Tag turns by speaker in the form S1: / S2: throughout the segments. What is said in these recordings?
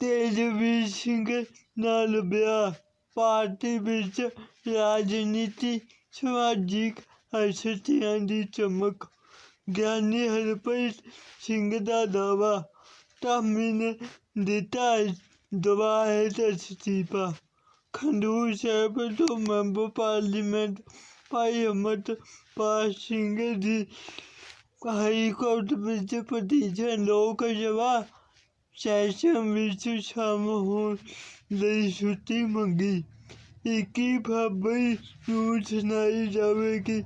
S1: ਤੇਜਵੀਰ ਸਿੰਘ ਨਾਲ ਵਿਆਹ ਪਾਰਟੀ ਵਿੱਚ ਰਾਜਨੀਤੀ ਸਮਾਜਿਕ ਹਸਤੀਆਂ ਦੀ ਚਮਕ ਗਿਆਨੀ ਹਰਪ੍ਰੀਤ ਸਿੰਘ ਦਾ ਦਾਅਵਾ ਧਾਮੀ ਨੇ ਦਿੱਤਾ ਦਵਾ ਹੈ ਅਸਤੀਫਾ ਖੰਡੂਰ ਸਾਹਿਬ ਤੋਂ ਮੈਂਬਰ ਪਾਰਲੀਮੈਂਟ ਭਾਈ ਅਮਰਪਾਲ ਸਿੰਘ ਦੀ ਹਾਈ ਕੋਰਟ ਵਿੱਚ ਪਟੀਸ਼ਨ ਲੋਕ ਸਭਾ ਸੈਸ਼ਨ ਵਿੱਚ ਸ਼ਾਮਲ ਹੋਣ ਲਈ ਛੁੱਟੀ ਮੰਗੀ 21 ਫਰਵਰੀ ਨੂੰ ਸੁਣਾਈ ਜਾਵੇਗੀ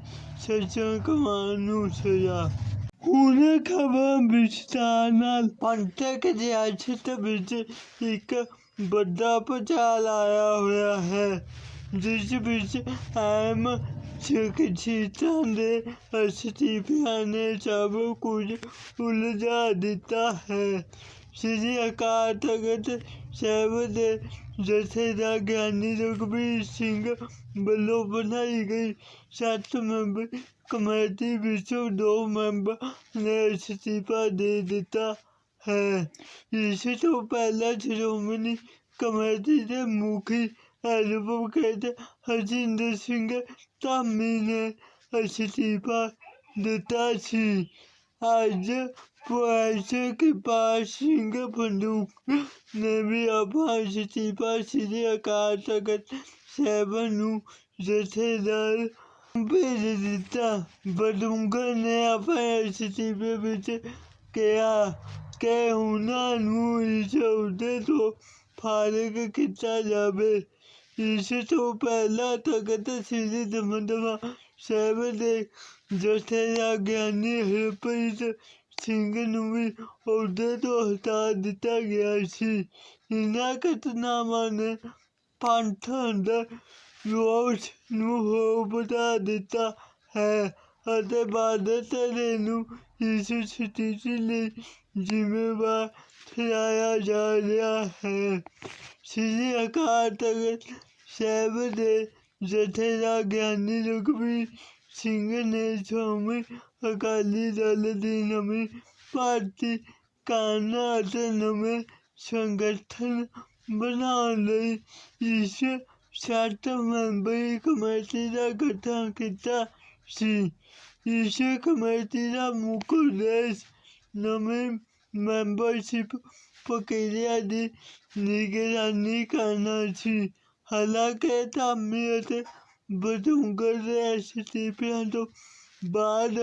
S1: ਸੈਸ਼ਨ ਕਮਾਨ ਨੂੰ ਸਜ਼ਾ ਹੁਣ ਖਬਰ ਵਿਸਤਾਰ ਨਾਲ ਪੰਥਕ ਸਿਆਸਤ ਵਿੱਚ ਇੱਕ ਵੱਡਾ ਭੁਚਾਲ ਆਇਆ ਹੋਇਆ ਹੈ ਜਿਸ ਵਿੱਚ ਅਹਿਮ ਸ਼ਖਸੀਅਤਾਂ ਦੇ ਅਸਤੀਫਿਆਂ ਨੇ ਸਭ ਕੁਝ ਉਲਝਾ ਦਿੱਤਾ ਹੈ ਸ੍ਰੀ ਅਕਾਲ ਤਖਤ ਸਾਹਿਬ ਦੇ ਜਥੇਦਾਰ ਗਿਆਨੀ ਰਘਬੀਰ ਸਿੰਘ ਵੱਲੋਂ ਬਣਾਈ ਗਈ ਸੱਤ ਮੈਂਬਰ ਕਮੇਟੀ ਵਿੱਚੋਂ ਦੋ ਮੈਂਬਰ ਨੇ ਅਸਤੀਫਾ ਦੇ ਦਿੱਤਾ ਹੈ ਇਸ ਤੋਂ ਪਹਿਲਾਂ ਸ਼੍ਰੋਮਣੀ ਕਮੇਟੀ ਦੇ ਮੁਖੀ ਐਡਵੋਕੇਟ ਹਰਜਿੰਦਰ ਸਿੰਘ ਧਾਮੀ ਨੇ ਅਸਤੀਫਾ ਦਿੱਤਾ ਸੀ ਅੱਜ وہ کے پاس سنگھ بندوق نے بھی آپا ستیپا سری تخت صاحب جتھے دار بیدتا بدمگر نے اپنے استعفے بچ کیا کہ انہوں نو اسے ادھے تو فارغ کیا جائے اس تو پہلا تخت سری دمدما صاحب دے جتھے یا گیانی ہرپنی ਸਿੰਘ ਨੂੰ ਵੀ ਅਹੁਦੇ ਤੋਂ ਹਟਾ ਦਿੱਤਾ ਗਿਆ ਸੀ। ਇਹਨਾਂ ਘਟਨਾਵਾਂ ਨੇ ਪੰਥ ਅੰਦਰ ਰੋਸ ਨੂੰ ਹੋ ਵਧਾ ਦਿੱਤਾ ਹੈ ਅਤੇ ਬਾਦਲ ਧੜੇ ਨੂੰ ਇਸ ਸਥਿਤੀ ਲਈ ਜ਼ਿੰਮੇਵਾਰ ਠਹਿਰਾਇਆ ਜਾ ਰਿਹਾ ਹੈ। ਸ੍ਰੀ ਅਕਾਲ ਤਖਤ ਸਾਹਿਬ ਦੇ ਜਥੇਦਾਰ ਗਿਆਨੀ ਰਘਬੀਰ సింగనేశోమి అకాలీ نمی پارٹی کانا آتا نمی سنگتھن بنا لئی۔ جسے سات ممبئی کمیٹی دا گٹھن کتا سی۔ اسے کمیٹی دا مکل دیش نمیں ممبرشپ پرکریا دی۔ نگرانی کانا سی۔ حالانکہ تعمیرت ਨਿਗਰਾਨੀ ਦੇ ਅਸਤੀਫਿਆਂ ਤੋਂ ਬਾਅਦ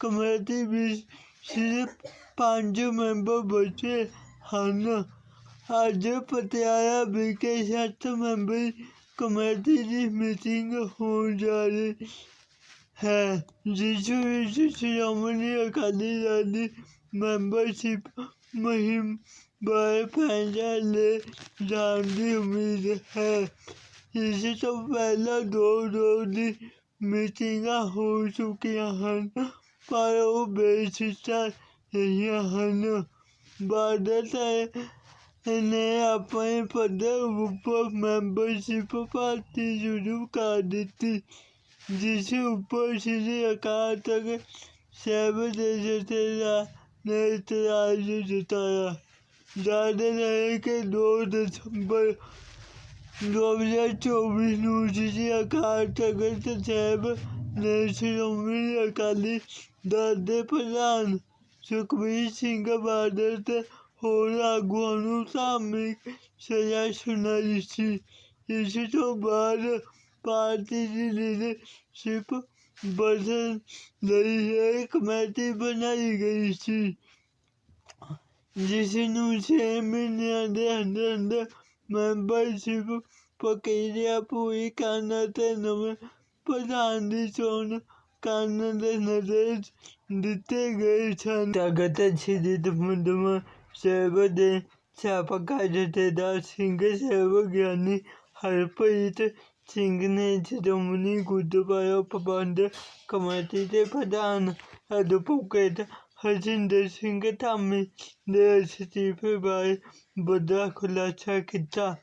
S1: ਕਮੇਟੀ ਵਿੱਚ ਸਿਰਫ ਪੰਜ ਮੈਂਬਰ ਬਚੇ ਹਨ। ਅੱਜ ਪਟਿਆਲਾ ਵਿਖੇ ਸੱਤ ਮੈਂਬਰੀ ਕਮੇਟੀ ਦੀ ਮੀਟਿੰਗ ਹੋਣ ਜਾ ਰਹੀ ਹੈ, ਜਿਸ ਵਿੱਚ ਸ਼੍ਰੋਮਣੀ ਅਕਾਲੀ ਦਲ ਦੀ ਮੈਂਬਰਸ਼ਿਪ ਮੁਹਿੰਮ ਬਾਰੇ ਫੈਸਲਾ ਲਏ ਜਾਣ ਦੀ ਉਮੀਦ ਹੈ। اس کو پہلے دو دو میٹنگ ہو چکی ہیں، پر وہ بے سی باد نے اپنے پھر اوپر ممبرشپ پارٹی شروع کر دی جس اوپر شری اکال تخت صاحب اعتراض جتایا زیادہ ہے کہ دو دسمبر 2024 ਨੂੰ ਸ੍ਰੀ ਅਕਾਲ ਤਖਤ ਸਾਹਿਬ ਨੇ ਸ਼੍ਰੋਮਣੀ ਅਕਾਲੀ ਦਲ ਦੇ ਪ੍ਰਧਾਨ ਸੁਖਬੀਰ ਸਿੰਘ ਬਾਦਲ ਤੇ ਹੋਰ ਆਗੂਆਂ ਨੂੰ ਧਾਰਮਿਕ ਸਜ਼ਾ ਸੁਣਾਈ ਸੀ। ਇਸ ਤੋਂ ਬਾਅਦ ਪਾਰਟੀ ਦੀ ਲੀਡਰਸ਼ਿਪ ਬਦਲਣ ਲਈ ਇੱਕ ਕਮੇਟੀ ਬਣਾਈ ਗਈ ਸੀ, ਜਿਸ ਨੂੰ 6 ਮਹੀਨਿਆਂ ਦੇ ਅੰਦਰ ਅੰਦਰ ਮੈਂਬਰਸ਼ਿਪ ਪ੍ਰਕਿਰਿਆ ਪੂਰੀ ਕਰਨ ਅਤੇ ਨਵੇਂ ਪ੍ਰਧਾਨ ਦੀ ਚੋਣ ਕਰਨ ਦੇ ਨਿਰਦੇਸ਼ ਦਿੱਤੇ ਗਏ ਸਨ ਤਖਤ ਸ੍ਰੀ ਦਮਦਮਾ ਸਾਹਿਬ ਦੇ ਸਾਬਕਾ ਜਥੇਦਾਰ ਸਿੰਘ ਸਾਹਿਬ ਗਿਆਨੀ ਹਰਪ੍ਰੀਤ ਸਿੰਘ ਨੇ ਸ਼੍ਰੋਮਣੀ ਗੁਰਦੁਆਰਾ ਪ੍ਰਬੰਧਕ ਕਮੇਟੀ ਦੇ ਪ੍ਰਧਾਨ ਐਡਵੋਕੇਟ ਹਰਜਿੰਦਰ ਸਿੰਘ ਧਾਮੀ ਦੇ ਅਸਤੀਫੇ ਬਾਰੇ ਵੱਡਾ ਖੁਲਾਸਾ ਕੀਤਾ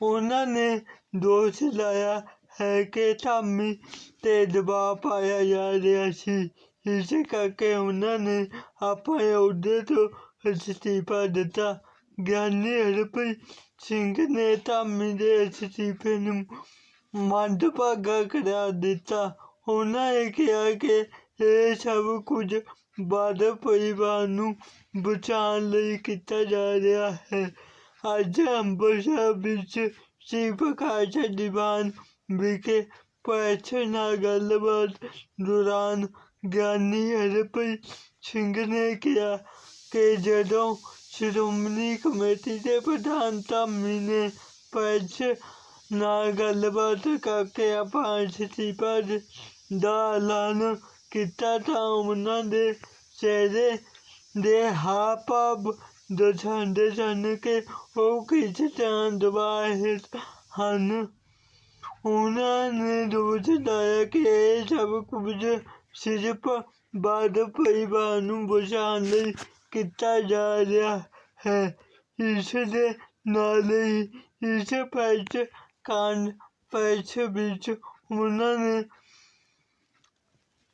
S1: ਉਹਨਾਂ ਨੇ ਦੋਸ਼ ਲਾਇਆ ਹੈ ਕਿ ਧਾਮੀ ਤੇ ਦਬਾਅ ਪਾਇਆ ਜਾ ਰਿਹਾ ਸੀ ਇਸ ਕਰਕੇ ਉਹਨਾਂ ਨੇ ਆਪਣੇ ਅਹੁਦੇ ਤੋਂ ਅਸਤੀਫਾ ਦਿੱਤਾ ਗਿਆਨੀ ਹਰਪ੍ਰੀਤ ਸਿੰਘ ਨੇ ਧਾਮੀ ਦੇ ਅਸਤੀਫੇ ਨੂੰ ਮੰਦਭਾਗਾ ਕਰਾਰ ਦਿੱਤਾ ਉਹਨਾਂ ਨੇ ਕਿਹਾ ਕਿ ਇਹ ਸਭ ਕੁਝ ਬਾਦਲ ਪਰਿਵਾਰ ਨੂੰ ਬਚਾਉਣ ਲਈ ਕੀਤਾ ਜਾ ਰਿਹਾ ਹੈ। ਅੱਜ ਅੰਮ੍ਰਿਤਸਰ ਵਿੱਚ ਸ੍ਰੀ ਪ੍ਰਕਾਸ਼ ਦੀਵਾਨ ਵਿਖੇ ਪ੍ਰੈਸ ਨਾਲ ਗੱਲਬਾਤ ਦੌਰਾਨ ਗਿਆਨੀ ਹਰਪ੍ਰੀਤ ਸਿੰਘ ਨੇ ਕਿਹਾ ਕਿ ਜਦੋਂ ਸ਼੍ਰੋਮਣੀ ਕਮੇਟੀ ਦੇ ਪ੍ਰਧਾਨ ਧਾਮੀ ਨੇ ਪ੍ਰੈਸ ਨਾਲ ਗੱਲਬਾਤ ਕਰਕੇ ਆਪਣਾ ਅਸਤੀਫਾ ਦਾ ਐਲਾਨ ਕੀਤਾ ਤਾਂ ਉਹਨਾਂ ਦੇ ਚਿਹਰੇ ਦੇ ਹਾਵ ਭਾਵ ਦਰਸਾਉਂਦੇ ਸਨ ਕਿ ਉਹ ਕਿਸ ਤਰ੍ਹਾਂ ਦਬਾਅ ਹਨ। ਉਹਨਾਂ ਨੇ ਦੋਸ਼ ਲਾਇਆ ਕਿ ਇਹ ਸਭ ਕੁਝ ਸਿਰਫ ਬਾਦਲ ਪਰਿਵਾਰ ਨੂੰ ਬਚਾਉਣ ਲਈ ਕੀਤਾ ਜਾ ਰਿਹਾ ਹੈ। ਇਸ ਦੇ ਨਾਲ ਹੀ ਇਸ ਪੈਚ ਕਾਂਡ ਪ੍ਰੈਸ ਵਿੱਚ ਉਹਨਾਂ ਨੇ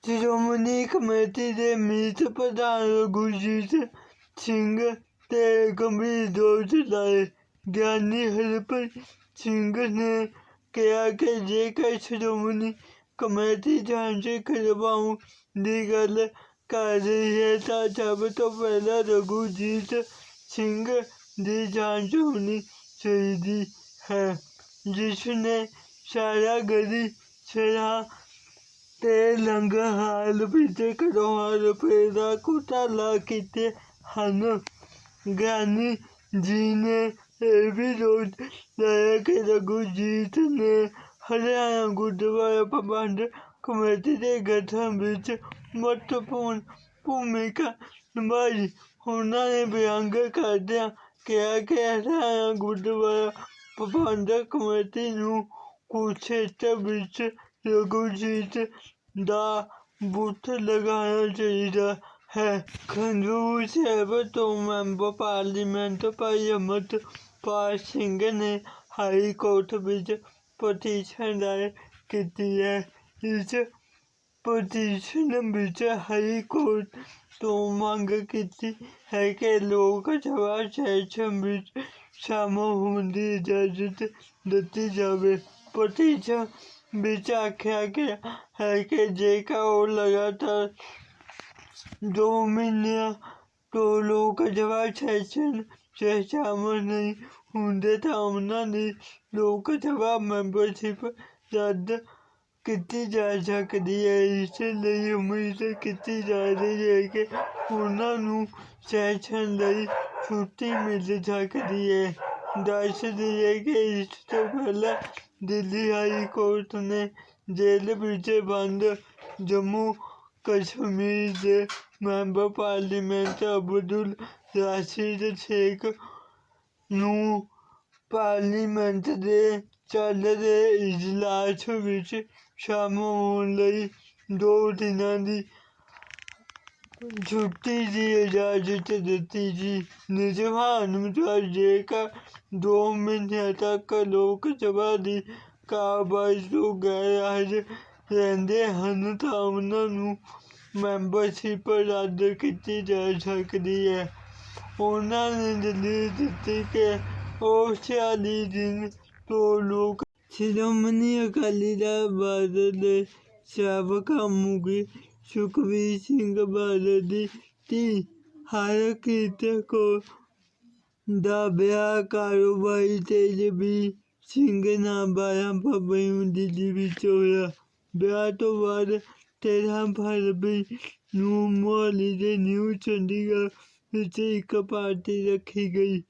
S1: ਸ਼੍ਰੋਮਣੀ ਕਮੇਟੀ ਦੇ ਮੀਤ ਪ੍ਰਧਾਨ ਗੁਰਜੀਤ ਸਿੰਘ ਤੇ ਗੰਭੀਰ ਦੋਸ਼ ਲਾਏ ਗਿਆਨੀ ਹਰਪ੍ਰੀਤ ਸਿੰਘ ਨੇ ਕਿਹਾ ਕਿ ਜੇਕਰ ਸ਼੍ਰੋਮਣੀ ਕਮੇਟੀ ਜਾਂਚ ਕਰਵਾਉਣ ਦੀ ਗੱਲ ਕਰ ਰਹੀ ਹੈ ਤਾਂ ਸਭ ਤੋਂ ਪਹਿਲਾਂ ਰਘੂਜੀਤ ਸਿੰਘ ਦੀ ਜਾਂਚ ਹੋਣੀ ਚਾਹੀਦੀ ਹੈ ਜਿਸ ਨੇ ਸਾਰਾ ਗਲੀ ਸ਼ਰਾਬ ਤੇ ਲੰਗਰ ਹਾਲ ਵਿੱਚ ਕਰੋੜਾਂ ਰੁਪਏ ਦਾ ਘੁਟਾਲਾ ਕੀਤੇ ਹਨ ਗਿਆਨੀ ਜੀ ਨੇ ਇਹ ਵੀ ਦੋਸ਼ ਲਾਇਆ ਕਿ ਰਘੂਜੀਤ ਨੇ ਹਰਿਆਣਾ ਗੁਰਦੁਆਰਾ ਪ੍ਰਬੰਧਕ ਕਮੇਟੀ ਦੇ ਗਠਨ ਵਿੱਚ ਮਹੱਤਵਪੂਰਨ ਭੂਮਿਕਾ ਨਿਭਾਈ ਉਹਨਾਂ ਨੇ ਬਿਆਨ ਕਰਦਿਆਂ ਕਿਹਾ ਕਿ ਹਰਿਆਣਾ ਗੁਰਦੁਆਰਾ ਪ੍ਰਬੰਧਕ ਕਮੇਟੀ ਨੂੰ ਕੁਰੂਕਸ਼ੇਤਰ ਵਿੱਚ لوگوں زندہ بوٹ لگانا چاہیے ہے۔ کھنگو صاحب تو ممبر پارلیمنٹ پریمت پال سنگھ نے ہائی کورٹ بچ پٹیشن دائر کی ہے۔ اس پٹیشن وچ ہائی کورٹ تو منگ کی ہے کہ لوک سبھا سیشن وچ شامل ہونے کی اجازت دیتی جائے پٹیشن ਵਿੱਚ ਆਖਿਆ ਗਿਆ ਹੈ ਕਿ ਜੇਕਰ ਉਹ ਲਗਾਤਾਰ ਦੋ ਮਹੀਨਿਆਂ ਤੋਂ ਲੋਕ ਸਭਾ ਸੈਸ਼ਨ 'ਚ ਸ਼ਾਮਲ ਨਹੀਂ ਹੁੰਦੇ ਤਾਂ ਉਹਨਾਂ ਦੀ ਲੋਕ ਸਭਾ ਮੈਂਬਰਸ਼ਿਪ ਰੱਦ ਕੀਤੀ ਜਾ ਸਕਦੀ ਹੈ। ਇਸ ਲਈ ਉਮੀਦ ਕੀਤੀ ਜਾ ਰਹੀ ਹੈ ਕਿ ਉਹਨਾਂ ਨੂੰ ਸੈਸ਼ਨ ਲਈ ਛੁੱਟੀ ਮਿਲ ਸਕਦੀ ਹੈ। ਦੱਸ ਦਈਏ ਕਿ ਇਸ ਤੋਂ ਪਹਿਲਾਂ ਦਿੱਲੀ ਹਾਈ ਕੋਰਟ ਨੇ ਜੇਲ੍ਹ ਵਿੱਚ ਬੰਦ ਜੰਮੂ ਕਸ਼ਮੀਰ ਦੇ ਮੈਂਬਰ ਪਾਰਲੀਮੈਂਟ ਅਬਦੁਲ ਰਾਸ਼ਿਦ ਸ਼ੇਖ ਨੂੰ ਪਾਰਲੀਮੈਂਟ ਦੇ ਚੱਲ ਰਹੇ ਇਜਲਾਸ ਵਿੱਚ ਸ਼ਾਮਲ ਹੋਣ ਲਈ ਦੋ ਦਿਨਾਂ ਦੀ ਛੁੱਟੀ ਦੀ ਇਜਾਜ਼ਤ ਦਿੱਤੀ ਸੀ ਨਿਰਮਾਣ ਅਨੁਸਾਰ ਜੇਕਰ ਦੋ ਮਹੀਨਿਆਂ ਤੱਕ ਲੋਕ ਸਭਾ ਦੀ ਕਾਰਵਾਈ ਤੋਂ ਗੈਰ ਹਾਜ਼ਰ ਰਹਿੰਦੇ ਹਨ ਤਾਂ ਉਹਨਾਂ ਨੂੰ ਮੈਂਬਰਸ਼ਿਪ ਰੱਦ ਕੀਤੀ ਜਾ ਸਕਦੀ ਹੈ ਉਹਨਾਂ ਨੇ ਦਲੀਲ ਦਿੱਤੀ ਕਿ ਉਹ ਛਿਆਲੀ ਦਿਨ ਤੋਂ ਲੋਕ ਸ਼੍ਰੋਮਣੀ ਅਕਾਲੀ ਦਲ ਬਾਦਲ ਦੇ ਸਾਬਕਾ ਮੁਖੀ ਸੁਖਬੀਰ ਸਿੰਘ ਬਾਦਲ ਦੀ ਧੀ ਹਰਕੀਤ ਕੌਰ ਦਾ ਵਿਆਹ ਕਾਰੋਬਾਰੀ ਤੇਜਵੀਰ ਸਿੰਘ ਨਾਲ ਬਾਰਾਂ ਫਰਵਰੀ ਨੂੰ ਦਿੱਲੀ ਵਿੱਚ ਹੋਇਆ ਵਿਆਹ ਤੋਂ ਬਾਅਦ ਤੇਰ੍ਹਾਂ ਫਰਵਰੀ ਨੂੰ ਮੁਹਾਲੀ ਦੇ ਨਿਊ ਚੰਡੀਗੜ੍ਹ ਵਿੱਚ ਇੱਕ ਪਾਰਟੀ ਰੱਖੀ ਗਈ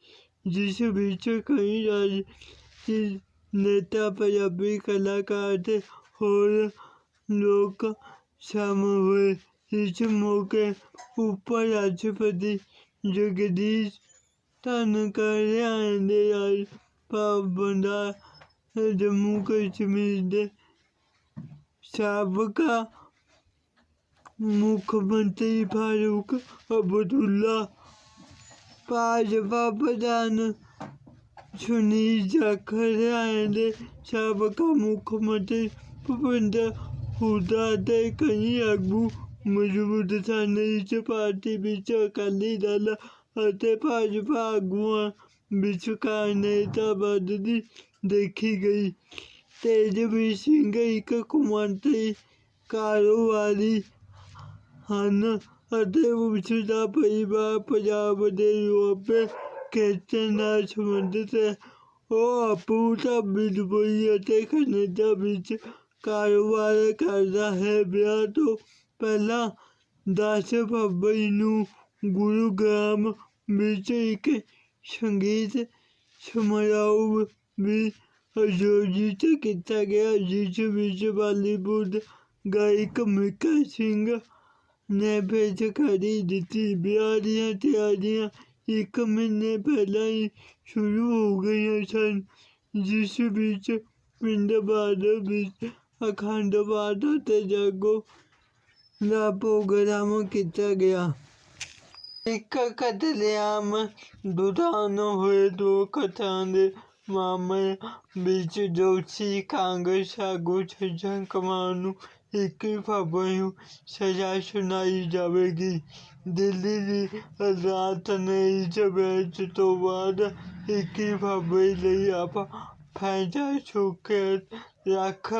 S1: ਜਿਸ ਵਿੱਚ ਕਈ ਰਾਜਸੀ ਨੇਤਾ ਪੰਜਾਬੀ ਕਲਾਕਾਰ ਤੇ ਹੋਰ ਲੋਕ اس موقع اوپر راشٹرپتی جگدیش دھنکھڑ پابندہ جموں کشمیر کے سابقہ مکھ منتری فاروق عبداللہ بھاجپا پردھان سنیل جاکھڑ سابقہ مکھ منتری بھوپندر ਸੁਨੀਲ ਜਾਖੜ ਦੇ ਕਈ ਆਗੂ ਮੌਜੂਦ ਸਨ। ਇਸ ਪਾਰਟੀ ਵਿੱਚ ਅਕਾਲੀ ਦਲ ਅਤੇ ਭਾਜਪਾ ਆਗੂਆਂ ਵਿਚਕਾਰ ਨੇਤਾ ਵੱਧਦੀ ਦੇਖੀ ਗਈ। ਤੇਜਵੀਰ ਸਿੰਘ ਇੱਕ ਕੁਮੰਤਰੀ ਕਾਰੋਬਾਰੀ ਹਨ ਅਤੇ ਉਸ ਦਾ ਪਰਿਵਾਰ ਪੰਜਾਬ ਦੇ ਯੂਰਪੇ ਖੇਤਰ ਨਾਲ ਸੰਬੰਧਿਤ ਹੈ। ਉਹ ਆਪੂ ਢਾਬੀ ਦੁਬਈ ਅਤੇ ਕੈਨੇਡਾ ਵਿੱਚ ਕਾਰੋਬਾਰ ਕਰਦਾ ਹੈ। ਵਿਆਹ ਤੋਂ ਪਹਿਲਾਂ 10 ਫਰਵਰੀ ਨੂੰ ਗੁਰੂਗ੍ਰਾਮ ਵਿੱਚ ਇੱਕ ਸੰਗੀਤ ਸਮਾਰੋਹ ਵੀ ਆਯੋਜਿਤ ਕੀਤਾ ਗਿਆ, ਜਿਸ ਵਿੱਚ ਬਾਲੀਵੁੱਡ ਗਾਇਕ ਮਿਕਾ ਸਿੰਘ ਨੇ ਪੇਸ਼ਕਾਰੀ ਦਿੱਤੀ। ਵਿਆਹ ਦੀਆਂ ਤਿਆਰੀਆਂ ਇੱਕ ਮਹੀਨੇ ਪਹਿਲਾਂ ਹੀ ਸ਼ੁਰੂ ਹੋ ਗਈਆਂ ਸਨ, ਜਿਸ ਵਿੱਚ ਪਿੰਡ ਬਾਦਰ ਵਿੱਚ ਅਖੰਡ ਪਾਠ ਅਤੇ ਜਾਗੋ ਦਾ ਪ੍ਰੋਗਰਾਮ ਕੀਤਾ ਗਿਆ। ਇੱਕ ਕਤਲੇਆਮ ਦੌਰਾਨ ਹੋਏ ਦੋ ਕਤਲਾਂ ਦੇ ਮਾਮਲੇ ਵਿੱਚ ਦੋਸ਼ੀ ਕਾਂਗਰਸ ਆਗੂ ਸੱਜਣ ਕੁਮਾਰ ਨੂੰ ਇੱਕੀ ਫਰਵਰੀ ਨੂੰ ਸਜ਼ਾ ਸੁਣਾਈ ਜਾਵੇਗੀ। ਦਿੱਲੀ ਦੀ ਅਦਾਲਤ ਨੇ ਇਸ ਬਹਿਸ ਤੋਂ ਬਾਅਦ ਇੱਕੀ ਫਰਵਰੀ ਲਈ ਆਪਣਾ ਫੈਸਲਾ ਸੁਰੱਖਿਅਤ ਰੱਖ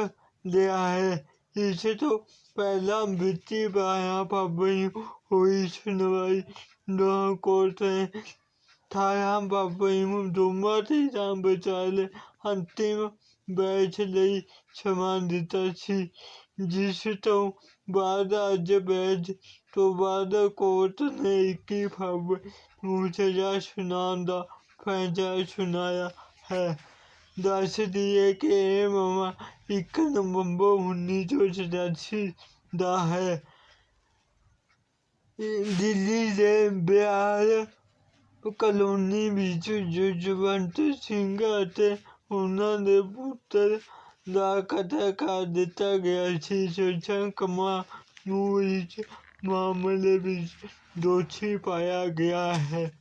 S1: ਲਿਆ ਹੈ ਇਸ ਤੋਂ ਪਹਿਲਾਂ ਬੀਤੀ ਬਾਰਾਂ ਫਰਵਰੀ ਨੂੰ ਹੋਈ ਸੁਣਵਾਈ ਦੌਰਾਨ ਕੋਰਟ ਨੇ ਅਠਾਰਾਂ ਫਰਵਰੀ ਨੂੰ ਦੋਵਾਂ ਧਿਰਾਂ ਵਿਚਾਲੇ ਅੰਤਿਮ ਬਹਿਸ ਲਈ ਸਮਾਂ ਦਿੱਤਾ ਸੀ ਜਿਸ ਤੋਂ ਬਾਅਦ ਅੱਜ ਬਹਿਸ ਤੋਂ ਬਾਅਦ ਕੋਰਟ ਨੇ ਇੱਕੀ ਫਰਵਰੀ ਨੂੰ ਸਜ਼ਾ ਸੁਣਾਉਣ ਦਾ ਫੈਸਲਾ ਸੁਣਾਇਆ ਹੈ ਦੱਸ ਦਈਏ ਕਿ ਇਹ ਮਾਮਲਾ ਇੱਕ ਨਵੰਬਰ ਉੱਨੀ ਸੌ ਸਤਾਸੀ ਦਾ ਹੈ ਇਹ ਦਿੱਲੀ ਦੇ ਬਿਹਾਰ ਕਲੋਨੀ ਵਿੱਚ ਜਸਵੰਤ ਸਿੰਘ ਅਤੇ ਉਹਨਾਂ ਦੇ ਪੁੱਤਰ ਦਾ ਕਤਲ ਕਰ ਦਿੱਤਾ ਗਿਆ ਸੀ ਸੱਜਣ ਕੁਮਾਰ ਨੂੰ ਇਸ ਮਾਮਲੇ ਵਿੱਚ ਦੋਸ਼ੀ ਪਾਇਆ ਗਿਆ ਹੈ